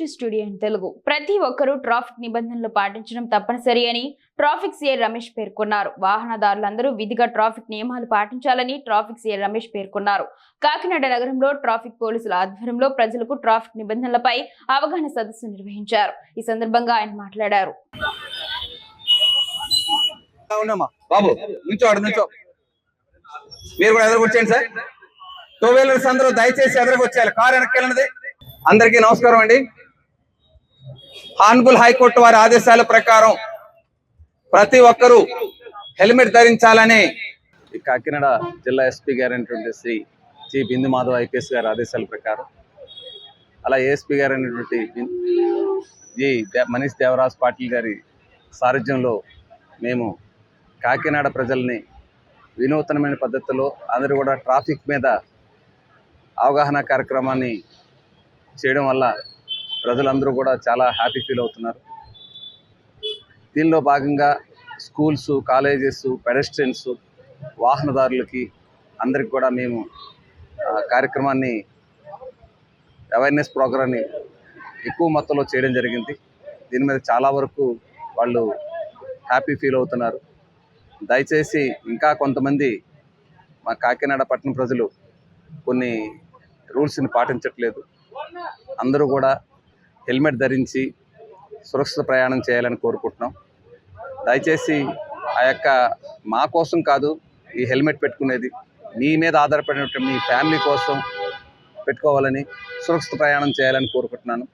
To studio Telugu. ప్రతి ఒక్కరూ traffic నిబంధనలు పాటించడం తప్పనిసరి అని ట్రాఫిక్ సీఐ రమేష్ పేర్కొన్నారు. వాహనదారులందరూ విధిగా ట్రాఫిక్ నియమాలు పాటించాలని ట్రాఫిక్ సీఐ రమేష్ పేర్కొన్నారు. కాకినాడ నగరంలో ట్రాఫిక్ పోలీసుల ఆధ్వర్యంలో ప్రజలకు ట్రాఫిక్ నిబంధనలపై అవగాహన సదస్సు నిర్వహించారు. ఈ సందర్భంగా ఆయన మాట్లాడారు. బాబు మీరు కూడా సార్. టూ వీలర్స్ అందరూ దయచేసి కారు వెనక్కి వెళ్ళినది. అందరికీ నమస్కారం అండి. హాన్బుల్ హైకోర్టు వారి ఆదేశాల ప్రకారం ప్రతి ఒక్కరూ హెల్మెట్ ధరించాలని ఈ కాకినాడ జిల్లా ఎస్పీ గారు అయినటువంటి శ్రీ జి బిందు మాధవ్ ఐపీఎస్ గారి ఆదేశాల ప్రకారం అలా ఏఎస్పీ గారు అయినటువంటి జి దే- మనీష్ దేవరాజ్ పాటిల్ గారి సారథ్యంలో మేము కాకినాడ ప్రజల్ని వినూతనమైన పద్ధతిలో అందరూ కూడా ట్రాఫిక్ మీద అవగాహన కార్యక్రమాన్ని చేయడం వల్ల ప్రజలందరూ కూడా చాలా హ్యాపీ ఫీల్ అవుతున్నారు. దీనిలో భాగంగా స్కూల్స్ కాలేజెస్ పెడస్ట్రియన్స్ వాహనదారులకి అందరికి కూడా మేము కార్యక్రమాన్ని అవేర్నెస్ ప్రోగ్రాన్ని ఎక్కువ మొత్తంలో చేయడం జరిగింది. దీని మీద చాలా వరకు వాళ్ళు హ్యాపీ ఫీల్ అవుతున్నారు. దయచేసి ఇంకా కొంతమంది మా కాకినాడ పట్టణ ప్రజలు కొన్ని రూల్స్ని పాటించట్లేదు. అందరూ కూడా హెల్మెట్ ధరించి సురక్షిత ప్రయాణం చేయాలని కోరుకుంటున్నాం. దయచేసి ఆ యొక్క మా కోసం కాదు ఈ హెల్మెట్ పెట్టుకునేది మీ మీద ఆధారపడినటువంటి మీ ఫ్యామిలీ కోసం పెట్టుకోవాలని సురక్షిత ప్రయాణం చేయాలని కోరుకుంటున్నాను.